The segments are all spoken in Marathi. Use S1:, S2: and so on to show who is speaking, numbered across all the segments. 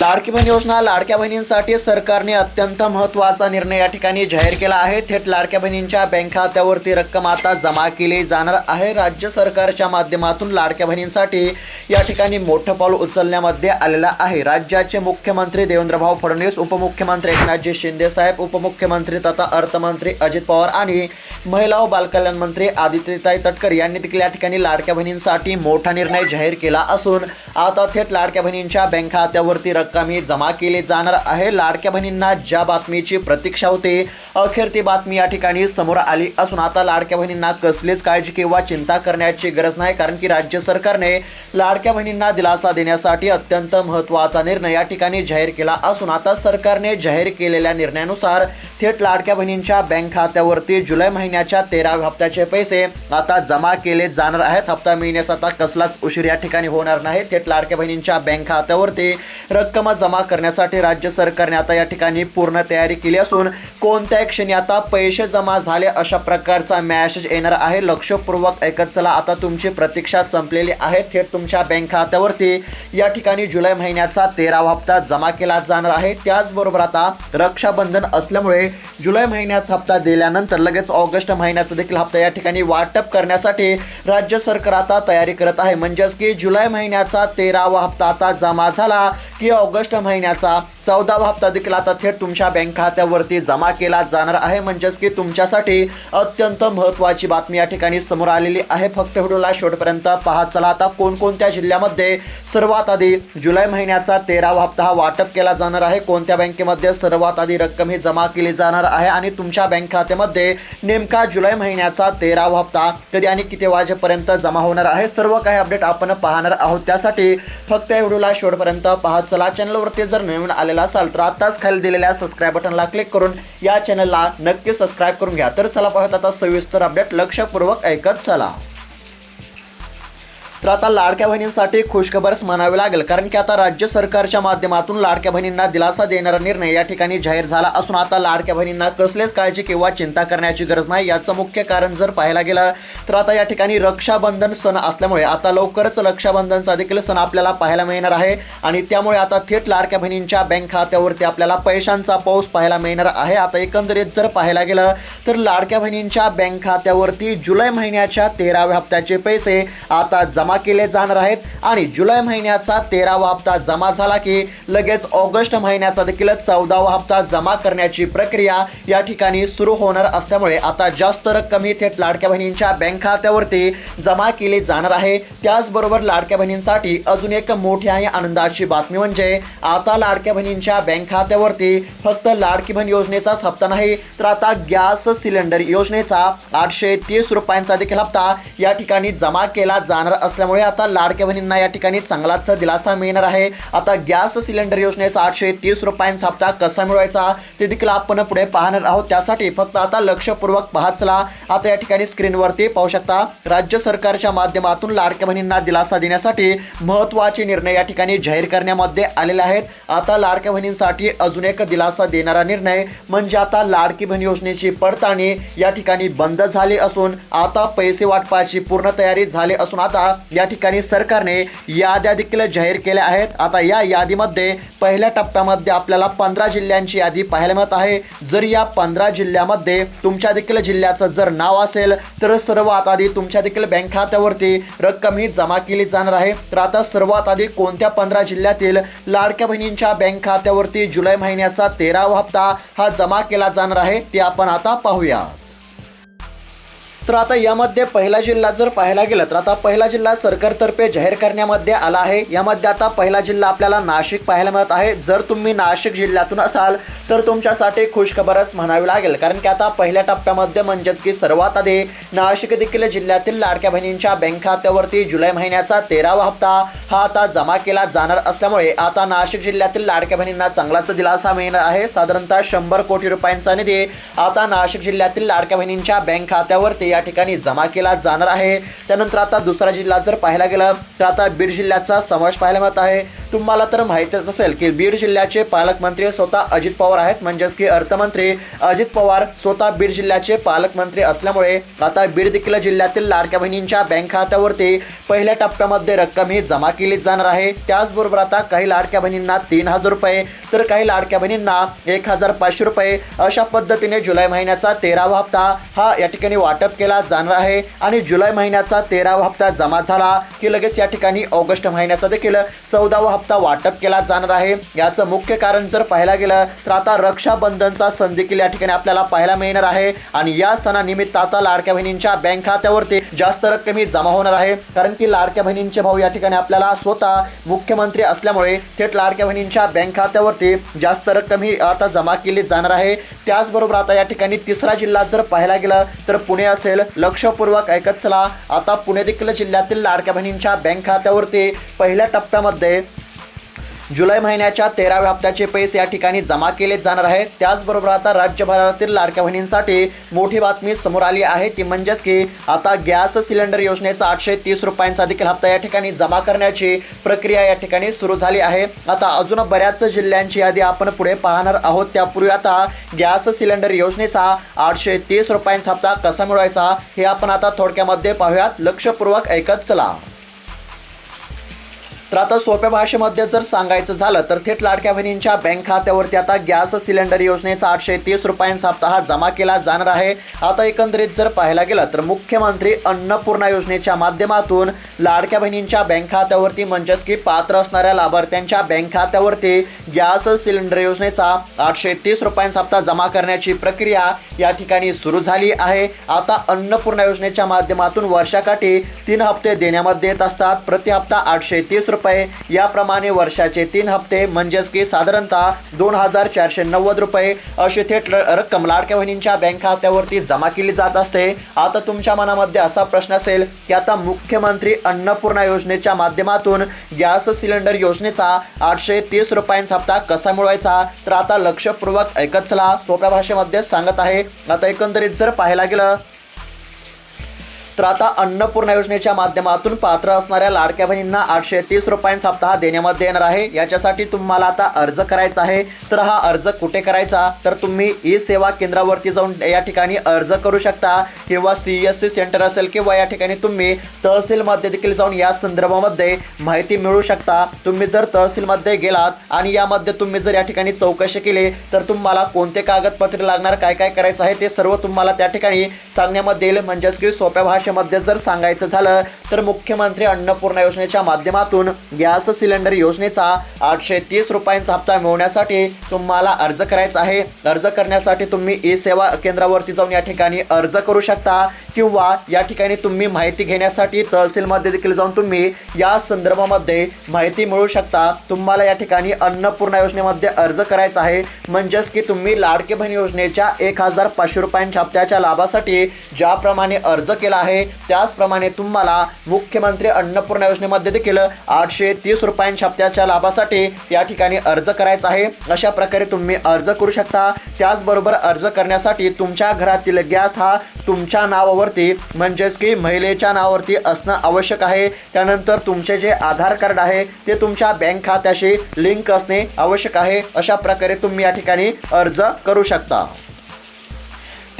S1: लाडकी बहीण योजना लाडक्या बहिणींसाठी सरकारने अत्यंत महत्त्वाचा निर्णय या ठिकाणी जाहीर केला आहे. थेट लाडक्या बहिणींच्या बँक खात्यावरती रक्कम आता जमा केली जाणार आहे. राज्य सरकारच्या माध्यमातून लाडक्या बहिणींसाठी या ठिकाणी मोठं पाऊल उचलण्यामध्ये आलेलं आहे. राज्याचे मुख्यमंत्री देवेंद्रभाऊ फडणवीस उपमुख्यमंत्री एकनाथजी शिंदेसाहेब उपमुख्यमंत्री तथा अर्थमंत्री अजित पवार आणि महिला व बालकल्याण मंत्री आदित्यताई तटकर यांनी देखील या ठिकाणी लाडक्या बहिणींसाठी मोठा निर्णय जाहीर केला असून आता थेट लाडक्या बहिणींच्या बँक खात्यावरती रक्कम रक्कमही जमा केली जाणार आहे. लाडक्या बहिणींना ज्या बातमीची प्रतीक्षा होते अखेर ती बातमी या ठिकाणी समोर आली असून आता लाडक्या बहिणींना कसलीच काळजी किंवा चिंता करण्याची गरज नाही कारण की राज्य सरकारने लाडक्या बहिणींना दिलासा देण्यासाठी अत्यंत महत्त्वाचा निर्णय या ठिकाणी जाहीर केला असून आता सरकारने जाहीर केलेल्या निर्णयानुसार थेट लाडक्या बहिणींच्या बँक खात्यावरती जुलै महिन्याच्या तेराव्या हप्त्याचे पैसे आता जमा केले जाणार आहेत. हप्ता मिळण्यास आता कसलाच उशीर या ठिकाणी होणार नाही. थेट लाडक्या बहिणींच्या बँक खात्यावरती रक्कम जमा करण्यासाठी राज्य सरकारने आता या ठिकाणी पूर्ण तयारी केली असून कोणत्याही क्षणी आता पैसे जमा झाले अशा प्रकारचा मॅसेज येणार आहे. लक्षपूर्वक ऐकत चला. आता तुमची प्रतीक्षा संपलेली आहे. थेट तुमच्या बँक खात्यावरती या ठिकाणी जुलै महिन्याचा तेरावा हप्ता जमा केला जाणार आहे. त्याचबरोबर आता रक्षाबंधन असल्यामुळे जुलै महिन्याचा हप्ता दिल्यानंतर लगेच ऑगस्ट महिन्याचा देखील हप्ता या ठिकाणी वाटप करण्यासाठी राज्य सरकार आता तयारी करत आहे. म्हणजेच की जुलै महिन्याचा तेरावा हप्ता आता जमा झाला की ऑगस्ट ऑगस्ट महिन्याचा चौदावा हप्ता देखील आता थेट तुमच्या बँक खात्यावरती जमा केला जाणार आहे. म्हणजेच की तुमच्यासाठी अत्यंत महत्त्वाची बातमी या ठिकाणी समोर आलेली आहे. फक्त व्हिडिओला शेवटपर्यंत पाहत चला. आता कोणकोणत्या जिल्ह्यामध्ये सर्वात आधी जुलै महिन्याचा तेरावा हप्ता हा वाटप केला जाणार आहे? कोणत्या बँकेमध्ये सर्वात आधी रक्कम ही जमा केली जाणार आहे? आणि तुमच्या बँक खात्यामध्ये नेमका जुलै महिन्याचा तेरावा हप्ता कधी आणि किती वाजेपर्यंत जमा होणार आहे? सर्व काही अपडेट आपण पाहणार आहोत. त्यासाठी फक्त या व्हिडिओला शेवटपर्यंत पाहत चला. चॅनलवरती जर नवीन आलेला असाल तर आताच खाली दिलेल्या सबस्क्राईब बटनला क्लिक करून या चॅनलला नक्की सबस्क्राईब करून घ्या. तर चला पाहत आता सविस्तर अपडेट लक्षपूर्वक ऐकत चला. तर आता लाडक्या बहिणींसाठी खुशखबरच म्हणावी लागेल कारण की आता राज्य सरकारच्या माध्यमातून लाडक्या बहिणींना दिलासा देणारा निर्णय या ठिकाणी जाहीर झाला असून आता लाडक्या बहिणींना कसलेच काळजी किंवा चिंता करण्याची गरज नाही याचं मुख्य कारण जर पाहायला गेलं तर आता या ठिकाणी रक्षाबंधन सण असल्यामुळे आता लवकरच रक्षाबंधनचा देखील सण आपल्याला पाहायला मिळणार आहे आणि त्यामुळे आता थेट लाडक्या बहिणींच्या बँक खात्यावरती आपल्याला पैशांचा पाऊस पाहायला मिळणार आहे. आता एकंदरीत जर पाहायला गेलं तर लाडक्या बहिणींच्या बँक खात्यावरती जुलै महिन्याच्या तेराव्या हप्त्याचे पैसे आता जमा जमा केले जाणार आहेत आणि जुलै महिन्याचा तेरावा हप्ता जमा झाला की लगेच ऑगस्ट महिन्याचा देखील चौदावा हप्ता जमा करण्याची प्रक्रिया या ठिकाणी सुरू होणार असल्यामुळे आता जास्त रक्कम ही थेट लाडक्या बहिणींच्या बँक खात्यावरती जमा केली जाणार आहे. त्याचबरोबर लाडक्या बहिणींसाठी अजून एक मोठी आणि आनंदाची बातमी म्हणजे आता लाडक्या बहिणींच्या बँक खात्यावरती फक्त लाडकी बहीण योजनेचाच हप्ता नाही तर आता गॅस सिलेंडर योजनेचा आठशे तीस रुपयांचा देखील हप्ता या ठिकाणी जमा केला जाणार असल्यामुळे आता लाडक्या बहिणींना या ठिकाणी चांगलाच दिलासा मिळणार आहे. आता गॅस सिलेंडर योजनेचा आठशे तीस रुपयांचा हप्ता कसा मिळवायचा ते देखील आपण पुढे पाहणार आहोत. त्यासाठी फक्त आता लक्षपूर्वक पाहत चला. आता या ठिकाणी स्क्रीनवरती पाहू शकता राज्य सरकारच्या माध्यमातून लाडक्या बहिणींना दिलासा देण्यासाठी महत्त्वाचे निर्णय या ठिकाणी जाहीर करण्यामध्ये आलेले आहेत. आता लाडक्या बहिणींसाठी अजून एक दिलासा देणारा निर्णय म्हणजे आता लाडकी बहीण योजनेची पडताळणी या ठिकाणी बंद झाली असून आता पैसे वाटपाची पूर्ण तयारी झाली असून आता या ठिकाणी सरकारने याद्या देखील जाहीर केल्या आहेत. आता या यादीमध्ये पहिल्या टप्प्यामध्ये आपल्याला पंधरा जिल्ह्यांची यादी पाहायला मिळत आहे. जर या पंधरा जिल्ह्यामध्ये तुमच्या देखील जिल्ह्याचं जर नाव असेल तर सर्वात आधी तुमच्या देखील बँक खात्यावरती रक्कम ही जमा केली जाणार आहे. तर आता सर्वात आधी कोणत्या पंधरा जिल्ह्यातील लाडक्या बहिणींच्या बँक खात्यावरती जुलै महिन्याचा तेरावा हप्ता हा जमा केला जाणार आहे ते आपण आता पाहूया. तर आता यामध्ये पहिला जिल्हा जर पाहायला गेलं तर आता पहिला जिल्हा सरकारतर्फे जाहीर करण्यामध्ये आला आहे. यामध्ये आता पहिला जिल्हा आपल्याला नाशिक पाहायला मिळत आहे. जर तुम्ही नाशिक जिल्ह्यातून असाल तर तुमच्यासाठी खुशखबरच म्हणावी लागेल. कारण की आता पहिल्या टप्प्यामध्ये म्हणजेच की सर्वात आधी नाशिक देखील जिल्ह्यातील लाडक्या बहिणींच्या बँक खात्यावरती जुलै महिन्याचा तेरावा हप्ता हा आता जमा केला जाणार असल्यामुळे आता नाशिक जिल्ह्यातील लाडक्या बहिणींना चांगलाच दिलासा मिळणार आहे. साधारणतः शंभर कोटी रुपयांचा निधी आता नाशिक जिल्ह्यातील लाडक्या बहिणींच्या बँक खात्यावरती या ठिकाणी जमा केला जाणार आहे. त्यानंतर आता दुसरा जिल्हा जर पाहायला गेला तर आता बीड जिल्ह्याचा समावेश पाहायला मिळत आहे. तुम्हाला तर माहितीच असेल की बीड जिल्ह्याचे पालकमंत्री स्वतः अजित पवार आहेत. म्हणजेच की अर्थमंत्री अजित पवार स्वतः बीड जिल्ह्याचे पालकमंत्री असल्यामुळे आता बीड देखील जिल्ह्यातील लाडक्या बहिणींच्या बँक खात्यावरती पहिल्या टप्प्यामध्ये रक्कम ही जमा केली जाणार आहे. त्याचबरोबर आता काही लाडक्या बहिणींना तीन हजार रुपये तर काही लाडक्या बहिणींना एक हजार पाचशे रुपये अशा पद्धतीने जुलै महिन्याचा तेरावा हप्ता हा या ठिकाणी वाटप केला जाणार आहे. आणि जुलै महिन्याचा तेरावा हप्ता जमा झाला की लगेच या ठिकाणी ऑगस्ट महिन्याचा देखील चौदावा हप्ता वाटप केला जाणार आहे. याचं मुख्य कारण जर पाहायला गेलं तर आता रक्षाबंधनचा सण देखील या ठिकाणी आपल्याला पाहायला मिळणार आहे. आणि या सणानिमित्त आता लाडक्या बहिणींच्या बँक खात्यावरती जास्त रक्कम ही जमा होणार आहे. कारण की लाडक्या बहिणींचे भाऊ या ठिकाणी आपल्याला स्वतः मुख्यमंत्री असल्यामुळे थेट लाडक्या बहिणींच्या बँक खात्यावरती जास्त रक्कम ही आता जमा केली जाणार आहे. त्याचबरोबर आता या ठिकाणी तिसरा जिल्हा जर पाहायला गेलं तर पुणे असेल. लक्षपूर्वक ऐकत चला. आता पुणे देखील जिल्ह्यातील लाडक्या बहिणींच्या बँक खात्यावरती पहिल्या टप्प्यामध्ये जुलै महिन्याच्या तेराव्या हप्त्याचे पैसे या ठिकाणी जमा केले जाणार आहेत त्याचबरोबर आता राज्यभरातील लाडक्या बहिणींसाठी मोठी बातमी समोर आली आहे. ती म्हणजेच की आता गॅस सिलेंडर योजनेचा आठशे तीस रुपयांचा देखील हप्ता या ठिकाणी जमा करण्याची प्रक्रिया या ठिकाणी सुरू झाली आहे. आता अजून बऱ्याच जिल्ह्यांची यादी आपण पुढे पाहणार आहोत. त्यापूर्वी आता गॅस सिलेंडर योजनेचा आठशे तीस रुपयांचा हप्ता कसा मिळवायचा हे आपण आता थोडक्यामध्ये पाहूयात. लक्षपूर्वक ऐकत चला. तर आता सोप्या भाषेमध्ये जर सांगायचं झालं तर थेट लाडक्या बहिणींच्या बँक खात्यावरती आता गॅस सिलेंडर योजनेचा आठशे तीस रुपयांचा हप्ता हा जमा केला जाणार आहे. आता एकंदरीत जर पाहायला गेलं तर मुख्यमंत्री अन्नपूर्णा योजनेच्या माध्यमातून लाडक्या बहिणींच्या बँक खात्यावरती म्हणजेच की पात्र असणाऱ्या लाभार्थ्यांच्या बँक खात्यावरती गॅस सिलेंडर योजनेचा आठशे तीस रुपयांचा हप्ता जमा करण्याची प्रक्रिया या ठिकाणी सुरू झाली आहे. आता अन्नपूर्णा योजनेच्या माध्यमातून वर्षाकाठी तीन हप्ते देण्यामध्ये येत असतात. प्रति हप्ता आठशे तीस रुपये याप्रमाणे वर्षाचे तीन हप्ते म्हणजेच की साधारणतः दोन हजार चारशे नव्वद रुपये अशी थेट रक्कम लाडक्या बहिणींच्या बँक खात्यावरती जमा केली जात असते. आता तुमच्या मनामध्ये असा प्रश्न असेल की आता मुख्यमंत्री अन्नपूर्णा योजनेच्या माध्यमातून गॅस सिलेंडर योजनेचा आठशे तीस रुपयांचा हप्ता कसा मिळवायचा? तर आता लक्षपूर्वक ऐकत चला. सोप्या भाषेमध्ये सांगत आहे. आता एकंदरीत जर पाहायला गेलं तर आता अन्नपूर्णा योजनेच्या माध्यमातून पात्र असणाऱ्या लाडक्या बहिणींना आठशे तीस रुपयांचा हप्ता हा देण्यामध्ये येणार आहे. याच्यासाठी तुम्हाला आता अर्ज करायचा आहे. तर हा अर्ज कुठे करायचा? तर तुम्ही ई सेवा केंद्रावरती जाऊन या ठिकाणी अर्ज करू शकता किंवा सी एस सी सेंटर असेल किंवा या ठिकाणी तुम्ही तहसीलमध्ये देखील जाऊन या संदर्भामध्ये माहिती मिळू शकता. तुम्ही जर तहसीलमध्ये गेलात आणि यामध्ये तुम्ही जर या ठिकाणी चौकशी केली तर तुम्हाला कोणते कागदपत्रे लागणार काय काय करायचं आहे ते सर्व तुम्हाला त्या ठिकाणी सांगण्यामध्ये येईल. म्हणजेच की सोप्या भाषेमध्ये जर सांगायचं झालं तर मुख्यमंत्री अन्नपूर्णा योजनेच्या माध्यमातून गॅस सिलेंडर योजनेचा आठशे तीस रुपयांचा हप्ता मिळवण्यासाठी तुम्हाला अर्ज करायचा आहे. अर्ज करण्यासाठी तुम्ही ई सेवा केंद्रावरती जाऊन या ठिकाणी अर्ज करू शकता. किंवा या ठिकाणी तुम्ही माहिती घेण्यासाठी तहसीलमध्ये देखील जाऊन तुम्ही या संदर्भामध्ये माहिती मिळू शकता. तुम्हाला या ठिकाणी अन्नपूर्णा योजनेमध्ये अर्ज करायचा आहे. म्हणजेच की तुम्ही लाडके बहीण योजनेच्या एक हजार पाचशे रुपयांच्या हप्त्याच्या लाभासाठी ज्याप्रमाणे अर्ज केला आहे त्याचप्रमाणे तुम्हाला मुख्यमंत्री अन्नपूर्णा योजनेमध्ये देखील आठशे तीस रुपयांच्या हप्त्याच्या लाभासाठी या ठिकाणी अर्ज करायचा आहे. अशा प्रकारे तुम्ही अर्ज करू शकता. त्याचबरोबर अर्ज करण्यासाठी तुमच्या घरातील गॅस हा तुमच्या नावावरती म्हणजेच की महिलेच्या नावावरती असणं आवश्यक आहे. त्यानंतर तुमचे जे आधार कार्ड आहे ते तुमच्या बँक खात्याशी लिंक असणे आवश्यक आहे. अशा प्रकारे तुम्ही या ठिकाणी अर्ज करू शकता.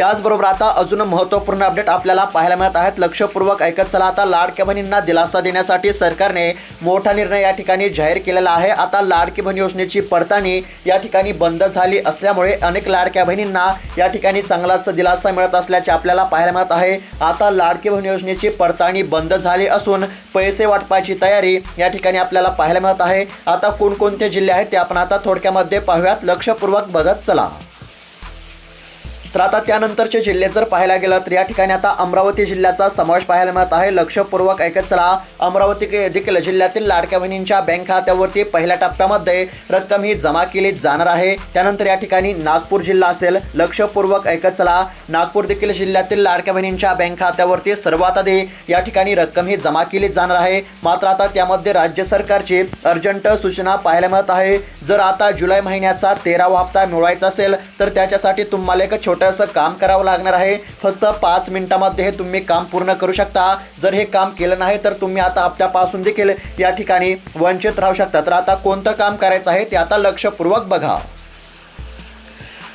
S1: त्याचबरोबर आता अजून महत्त्वपूर्ण अपडेट आपल्याला पाहायला मिळत आहेत. लक्षपूर्वक ऐकत चला. आता लाडक्या बहिणींना दिलासा देण्यासाठी सरकारने मोठा निर्णय या ठिकाणी जाहीर केलेला आहे. आता लाडकी बहीण योजनेची पडताळणी या ठिकाणी बंद झाली असल्यामुळे अनेक लाडक्या बहिणींना या ठिकाणी चांगलाच दिलासा मिळत असल्याचे आपल्याला पाहायला मिळत आहे. आता लाडकी बहीण योजनेची पडताळणी बंद झाली असून पैसे वाटपाची तयारी या ठिकाणी आपल्याला पाहायला मिळत आहे. आता कोणकोणते जिल्हे आहेत ते आपण आता थोडक्यामध्ये पाहूयात. लक्षपूर्वक बघत चला. तर आता त्यानंतरचे जिल्हे जर पाहायला गेलं तर या ठिकाणी आता अमरावती जिल्ह्याचा समावेश पाहायला मिळत आहे. लक्षपूर्वक ऐकत चला. अमरावती देखील जिल्ह्यातील लाडक्या बहिणींच्या बँक खात्यावरती पहिल्या टप्प्यामध्ये रक्कम ही जमा केली जाणार आहे. त्यानंतर या ठिकाणी नागपूर जिल्हा असेल. लक्षपूर्वक ऐकत चला. नागपूर देखील जिल्ह्यातील लाडक्या बहिणींच्या बँक खात्यावरती सर्वात आधी या ठिकाणी रक्कम ही जमा केली जाणार आहे. मात्र आता त्यामध्ये राज्य सरकारची अर्जंट सूचना पाहायला मिळत आहे. जर आता जुलै महिन्याचा तेरावा हप्ता मिळवायचा असेल तर त्याच्यासाठी तुम्हाला एक छोटा छोटंसं काम करावं लागणार आहे. फक्त पाच मिनिटामध्ये हे तुम्ही काम पूर्ण करू शकता. जर हे काम केलं नाही तर तुम्ही आता हप्त्यापासून देखील या ठिकाणी वंचित राहू शकता. तर आता कोणतं काम करायचं आहे ते आता लक्षपूर्वक बघा.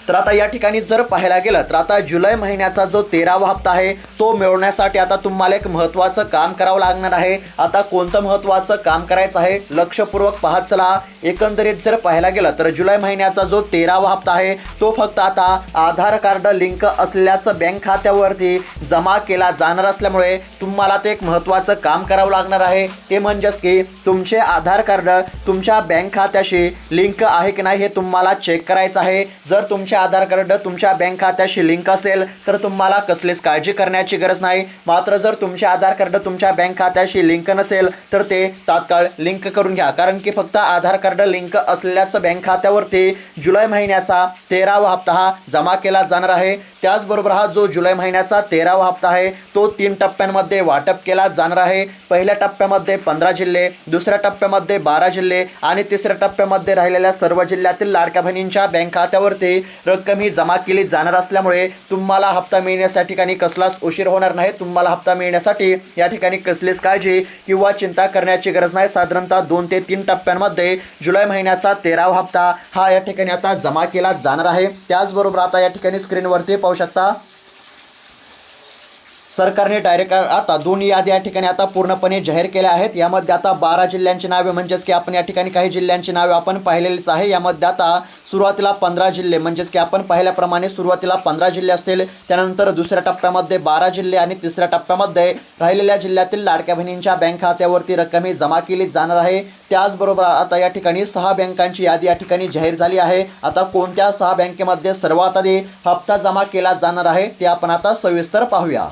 S1: तर आता या ठिकाणी जर पाहायला गेलं तर आता जुलै महिन्याचा जो तेरावा हप्ता आहे तो मिळवण्यासाठी आता तुम्हाला एक महत्त्वाचं काम करावं लागणार आहे. आता कोणतं महत्त्वाचं काम करायचं आहे लक्षपूर्वक पाहत चला. एकंदरीत जर पाहायला गेलं तर जुलै महिन्याचा जो तेरावा हप्ता आहे तो फक्त आता आधार कार्ड लिंक असल्याचं बँक खात्यावरती जमा केला जाणार असल्यामुळे तुम्हाला ते एक महत्त्वाचं काम करावं लागणार आहे. ते म्हणजेच की तुमचे आधार कार्ड तुमच्या बँक खात्याशी लिंक आहे की नाही हे तुम्हाला चेक करायचं आहे. जर तुमच्या तुमचे आधार कार्ड तुमच्या बँक खात्याशी लिंक असेल तर तुम्हाला कसलीच काळजी करण्याची गरज नाही. मात्र जर तुमचे आधार कार्ड तुमच्या बँक खात्याशी लिंक नसेल तर ते तात्काळ लिंक करून घ्या. कारण की फक्त आधार कार्ड लिंक असलेल्याच बँक खात्यावरती जुलै महिन्याचा तेरावा हप्ता हा जमा केला जाणार आहे. त्याचबरोबर हा जो जुलै महिन्याचा तेरावा हप्ता आहे तो तीन टप्प्यांमध्ये वाटप केला जाणार आहे. पहिल्या टप्प्यामध्ये पंधरा जिल्हे दुसऱ्या टप्प्यामध्ये बारा जिल्हे आणि तिसऱ्या टप्प्यामध्ये राहिलेल्या सर्व जिल्ह्यातील लाडक्या बहिणींच्या बँक खात्यावरती रक्कम ही जमा केली जाणार असल्यामुळे तुम्हाला हप्ता मिळण्याच्या ठिकाणी कसलाच उशीर होणार नाही. तुम्हाला हप्ता मिळण्यासाठी या ठिकाणी कसलीच काळजी किंवा चिंता करण्याची गरज नाही. साधारणतः दोन ते तीन टप्प्यांमध्ये जुलै महिन्याचा तेरावा हप्ता हा या ठिकाणी आता जमा केला जाणार आहे. त्याचबरोबर आता या ठिकाणी स्क्रीनवरती पाहू शकता सरकारने डायरेक्ट आता दोन यादी या ठिकाणी आता पूर्णपणे जाहीर केल्या आहेत. यामध्ये आता बारा जिल्ह्यांची नावे म्हणजेच की आपण या ठिकाणी काही जिल्ह्यांची नावे आपण पाहिलेलीच आहे. यामध्ये आता सुरुवातीला पंधरा जिल्हे म्हणजेच की आपण पाहिल्याप्रमाणे सुरुवातीला पंधरा जिल्हे असतील. त्यानंतर दुसऱ्या टप्प्यामध्ये बारा जिल्हे आणि तिसऱ्या टप्प्यामध्ये राहिलेल्या जिल्ह्यातील लाडक्या बहिणींच्या बँक खात्यावरती रक्कम ही जमा केली जाणार आहे. त्याचबरोबर आता या ठिकाणी सहा बँकांची यादी या ठिकाणी जाहीर झाली आहे. आता कोणत्या सहा बँकेमध्ये सर्वात आधी हप्ता जमा केला जाणार आहे ते आपण आता सविस्तर पाहूया.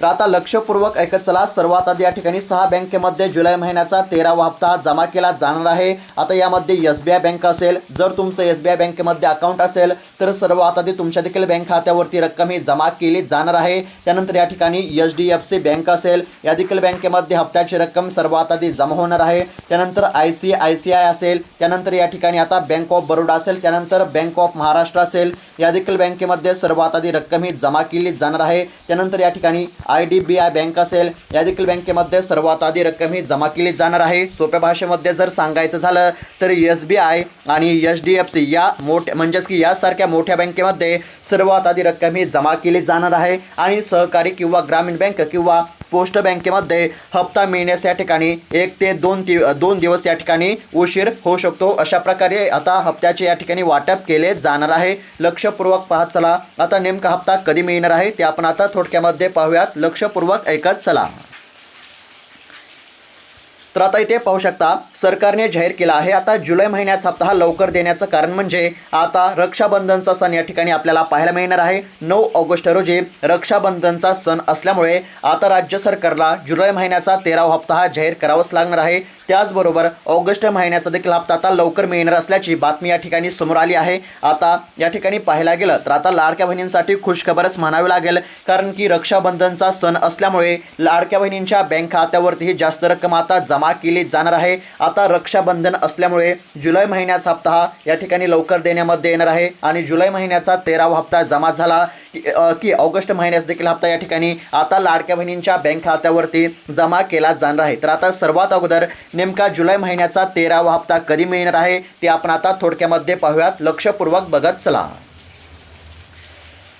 S1: तर आता लक्षपूर्वक ऐकत चला. सर्वात आधी या ठिकाणी सहा बँकेमध्ये जुलै महिन्याचा तेरावा हप्ता जमा केला जाणार आहे. आता यामध्ये एस बी आय बँक असेल जर तुमचं एस बी आय बँकेमध्ये अकाउंट असेल तर सर्वात आधी तुमच्या देखील बँक खात्यावरती रक्कम ही जमा केली जाणार आहे. त्यानंतर या ठिकाणी H D F C bank असेल. या देखील बँकेमध्ये हप्त्याची रक्कम सर्वात आधी जमा होणार आहे. त्यानंतर I C I C I असेल. त्यानंतर या ठिकाणी आता बँक ऑफ बरोडा असेल. त्यानंतर बँक ऑफ महाराष्ट्र असेल. या देखील बँकेमध्ये सर्वात आधी रक्कम ही जमा केली जाणार आहे. त्यानंतर या ठिकाणी I D B I bank असेल. या देखील बँकेमध्ये सर्वात आधी रक्कम ही जमा केली जाणार आहे. सोप्या भाषेमध्ये जर सांगायचं झालं तर एस बी आय आणि एच डी एफ सी या मोठ्या म्हणजेच की यासारख्या मोठ्या बँकेमध्ये सर्वात आधी रक्कम ही जमा केली जाणार आहे आणि सहकारी किंवा ग्रामीण बँक किंवा पोस्ट बँकेमध्ये हप्ता मिळण्यास या ठिकाणी एक ते दोन दिव दोन दिवस या ठिकाणी उशीर होऊ शकतो. अशा प्रकारे आता हप्त्याचे या ठिकाणी वाटप केले जाणार आहे. लक्षपूर्वक पाहत चला. आता नेमका हप्ता कधी मिळणार आहे ते आपण आता थोडक्यामध्ये पाहूयात. लक्षपूर्वक ऐकत चला. तर आता इथे पाहू शकता सरकारने जाहीर केला आहे. आता जुलै महिन्याचा हप्ता हा लवकर देण्याचं कारण म्हणजे आता रक्षाबंधनचा सण या ठिकाणी आपल्याला पाहायला मिळणार आहे. नऊ ऑगस्ट रोजी रक्षाबंधनचा सण असल्यामुळे आता राज्य सरकारला जुलै महिन्याचा तेरावा हप्ता हा जाहीर करावाच लागणार आहे. त्याचबरोबर ऑगस्ट महिन्याचा देखील हप्ता आता लवकर मिळणार असल्याची बातमी या ठिकाणी समोर आली आहे. आता या ठिकाणी पाहायला गेलं तर आता लाडक्या बहिणींसाठी खुशखबरच म्हणावी लागेल कारण की रक्षाबंधनचा सण असल्यामुळे लाडक्या बहिणींच्या बँक खात्यावरतीही जास्त रक्कम आता जमा केली जाणार आहे. आता रक्षाबंधन असल्यामुळे जुलै महिन्याचा हप्ता हा या ठिकाणी लवकर देण्यामध्ये येणार आहे आणि जुलै महिन्याचा तेरावा हप्ता जमा झाला. की- ऑगस्ट महिन्यास देखील हप्ता या ठिकाणी आता लाडक्या बहिणींच्या बँक खात्यावरती जमा केला जाणार आहे. तर आता सर्वात अगोदर नेमका जुलै महिन्याचा तेरावा हप्ता कधी मिळणार आहे ते आपण आता थोडक्यामध्ये पाहूयात. लक्षपूर्वक बघत चला.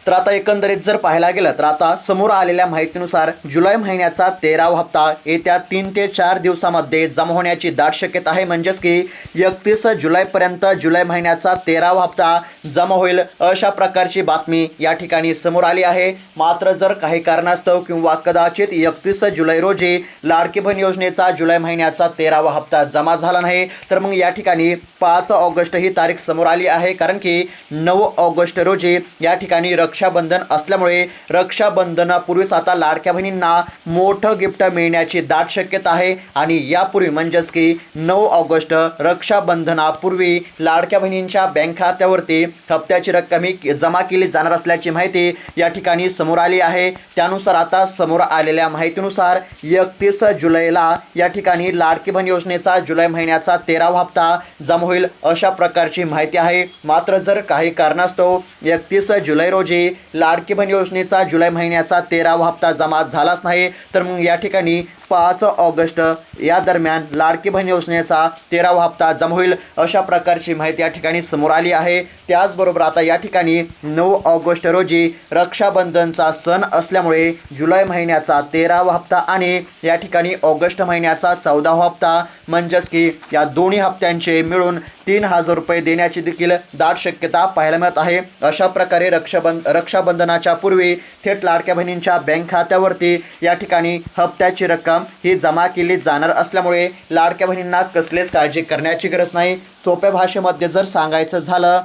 S1: तर आता एकंदरीत जर पाहायला गेलं तर आता समोर आलेल्या माहितीनुसार जुलै महिन्याचा तेरावा हप्ता येत्या तीन ते चार दिवसामध्ये जमा होण्याची दाट शक्यता आहे. म्हणजेच की एकतीस जुलैपर्यंत जुलै महिन्याचा तेरावा हप्ता जमा होईल अशा प्रकारची बातमी या ठिकाणी समोर आली आहे. मात्र जर काही कारणास्तव किंवा कदाचित एकतीस जुलै रोजी लाडकी बहीण योजनेचा जुलै महिन्याचा तेरावा हप्ता जमा झाला नाही तर मग या ठिकाणी पाच ऑगस्ट ही तारीख समोर आली आहे. कारण की नऊ ऑगस्ट रोजी या ठिकाणी रक्ष रक्षाबंधन असल्यामुळे रक्षाबंधनापूर्वीच आता लाडक्या बहिणींना मोठं गिफ्ट मिळण्याची दाट शक्यता आहे. आणि यापूर्वी म्हणजेच की नऊ ऑगस्ट रक्षाबंधनापूर्वी लाडक्या बहिणींच्या बँक खात्यावरती हप्त्याची रक्कम ही जमा केली जाणार असल्याची माहिती या ठिकाणी समोर आली आहे. त्यानुसार आता समोर आलेल्या माहितीनुसार एकतीस जुलैला या ठिकाणी लाडकी बहीण योजनेचा जुलै महिन्याचा तेरावा हप्ता जमा होईल अशा प्रकारची माहिती आहे. मात्र जर काही कारणास्तव एकतीस जुलै रोजी लाडकी बहीण योजनेचा जुलै महिन्याचा तेरावा हप्ता जमा झालाच नाही. तर मग या ठिकाणी पाच ऑगस्ट या दरम्यान लाडकी बहीण योजनेचा तेरावा हप्ता जमा होईल अशा प्रकारची माहिती या ठिकाणी समोर आली आहे. त्याचबरोबर आता या ठिकाणी नऊ ऑगस्ट रोजी रक्षाबंधनचा सण असल्यामुळे जुलै महिन्याचा तेरावा हप्ता आणि या ठिकाणी ऑगस्ट महिन्याचा चौदावा हप्ता म्हणजेच की या दोन्ही हप्त्यांचे मिळून तीन हजार रुपये देण्याची देखील दाट शक्यता पाहायला मिळत आहे. अशा प्रकारे रक्षाबंध रक्षाबंधनाच्या पूर्वी थेट लाडक्या बहिणींच्या बँक खात्यावरती या ठिकाणी हप्त्याची रक्कम ही जमा केली जाणार असल्यामुळे लाडक्या बहिणींना कसलेच काळजी करण्याची गरज नाही. सोप्या भाषेमध्ये जर सांगायचं झालं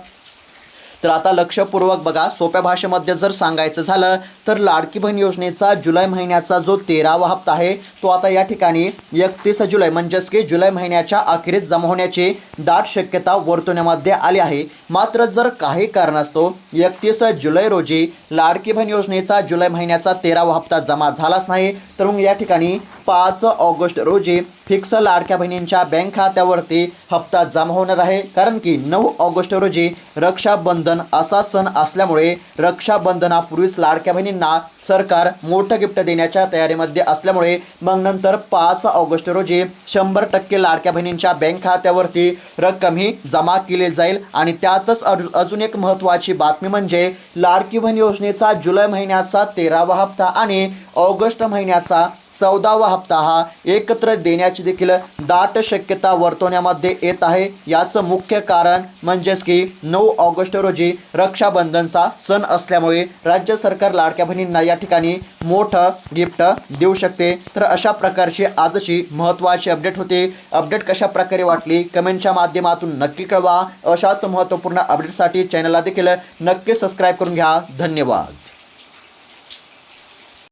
S1: तर आता लक्षपूर्वक बघा. सोप्या भाषेमध्ये जर सांगायचं झालं तर लाडकी बहीण योजनेचा जुलै महिन्याचा जो तेरावा हप्ता आहे तो आता या ठिकाणी एकतीस जुलै म्हणजेच की जुलै महिन्याच्या अखेरीत जमा होण्याची दाट शक्यता वर्तवण्यामध्ये आली आहे. मात्र जर काही कारणास्तव एकतीस जुलै रोजी लाडकी बहीण योजनेचा जुलै महिन्याचा तेरावा हप्ता जमा झालाच नाही तर मग या ठिकाणी पाच ऑगस्ट रोजी फिक्स लाडक्या बहिणींच्या बँक खात्यावरती हप्ता जमा होणार आहे. कारण की नऊ ऑगस्ट रोजी रक्षाबंधन असा सण असल्यामुळे रक्षाबंधनापूर्वीच लाडक्या बहिणींना सरकार मोठं गिफ्ट देण्याच्या तयारीमध्ये असल्यामुळे मग नंतर पाच ऑगस्ट रोजी शंभर टक्के लाडक्या बहिणींच्या बँक खात्यावरती रक्कम ही जमा केली जाईल. आणि त्यातच अजून एक महत्त्वाची बातमी म्हणजे लाडकी बहीण योजनेचा जुलै महिन्याचा तेरावा हप्ता आणि ऑगस्ट महिन्याचा चौदावा हप्ता हा एकत्र देण्याची देखील दाट शक्यता वर्तवण्यामध्ये येत आहे. याचं मुख्य कारण म्हणजेच की नऊ ऑगस्ट रोजी रक्षाबंधनचा सण असल्यामुळे राज्य सरकार लाडक्या बहिणींना या ठिकाणी मोठं गिफ्ट देऊ शकते. तर अशा प्रकारची आजची महत्त्वाची अपडेट होती. अपडेट कशा प्रकारे वाटली? कमेंटच्या माध्यमातून नक्की कळवा. अशाच महत्त्वपूर्ण अपडेटसाठी चॅनलला देखील नक्की सबस्क्राईब करून घ्या. धन्यवाद.